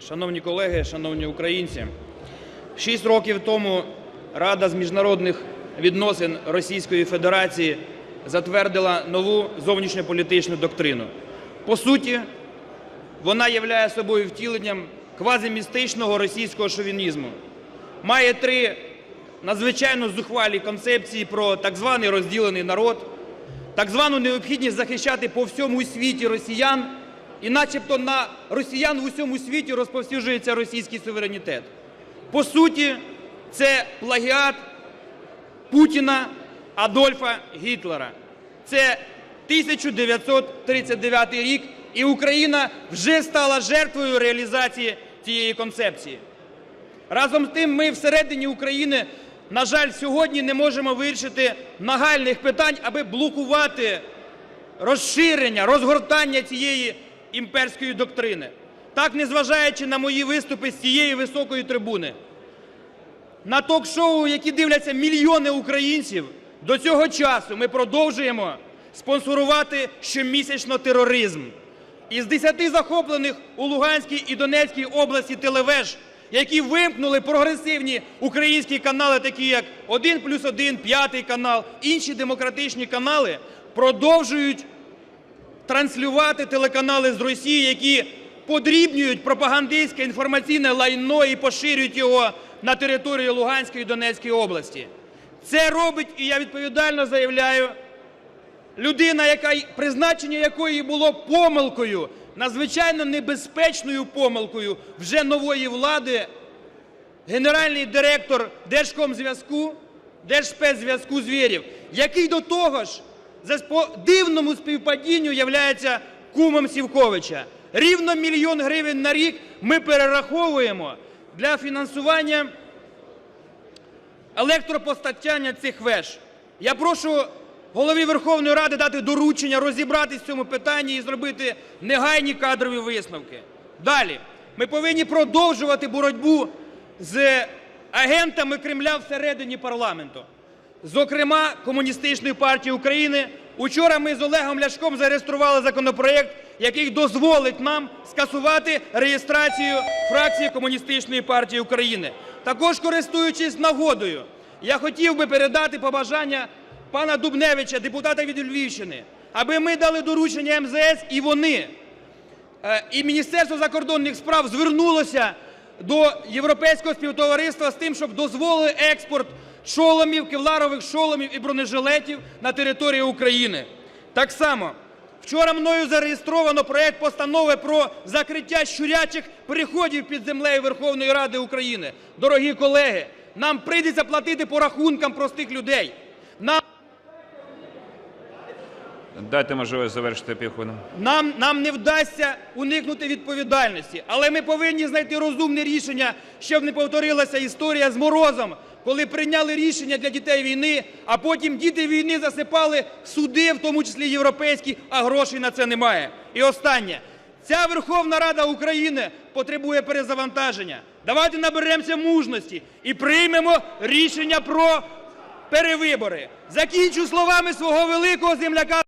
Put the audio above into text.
Шановні колеги, шановні українці, шість років тому Рада з міжнародних відносин Російської Федерації затвердила нову зовнішньополітичну доктрину. По суті, вона являє собою втіленням квазимістичного російського шовінізму. Має три надзвичайно зухвалі концепції про так званий розділений народ, так звану необхідність захищати по всьому світі росіян, і начебто на росіян в усьому світі розповсюджується російський суверенітет. По суті, це плагіат Путіна Адольфа Гітлера. Це 1939 рік, і Україна вже стала жертвою реалізації цієї концепції. Разом з тим, ми всередині України, на жаль, сьогодні не можемо вирішити нагальних питань, аби блокувати розширення, розгортання цієї імперської доктрини. Так, незважаючи на мої виступи з цієї високої трибуни, на ток-шоу, які дивляться мільйони українців, до цього часу ми продовжуємо спонсорувати щомісячно тероризм. Із 10 захоплених у Луганській і Донецькій області телевеж, які вимкнули прогресивні українські канали, такі як «1 плюс 1», «П'ятий канал», інші демократичні канали, продовжують транслювати телеканали з Росії, які подрібнюють пропагандистське інформаційне лайно і поширюють його на території Луганської і Донецької області. Це робить, і я відповідально заявляю, людина, яка, призначення якої було помилкою, надзвичайно небезпечною помилкою вже нової влади, генеральний директор Держкомзв'язку, Держспецзв'язку Звєрєв, який до того ж по дивному співпадінню являється кумом Сівковича. Рівно мільйон гривень на рік ми перераховуємо для фінансування електропостачання цих веж. Я прошу Голові Верховної Ради дати доручення розібратись в цьому питанні і зробити негайні кадрові висновки. Далі. Ми повинні продовжувати боротьбу з агентами Кремля всередині парламенту, зокрема Комуністичної партії України. Учора ми з Олегом Ляшком зареєстрували законопроект, який дозволить нам скасувати реєстрацію фракції Комуністичної партії України. Також, користуючись нагодою, я хотів би передати побажання пана Дубневича, депутата від Львівщини, аби ми дали доручення МЗС і вони, е, і Міністерство закордонних справ звернулося до Європейського співтовариства з тим, щоб дозволили експорт шоломів, кевларових шоломів і бронежилетів на територію України. Так само вчора мною зареєстровано проект постанови про закриття щурячих переходів під землею Верховної Ради України. Дорогі колеги, нам прийдеться платити по рахункам простих людей. Нам Дайте можливість завершити півхвилину. Нам, нам не вдасться уникнути відповідальності, але ми повинні знайти розумне рішення, щоб не повторилася історія з Морозом, коли прийняли рішення для дітей війни, а потім діти війни засипали суди, в тому числі європейські, а грошей на це немає. І останнє. Ця Верховна Рада України потребує перезавантаження. Давайте наберемося мужності і приймемо рішення про перевибори. Закінчу словами свого великого земляка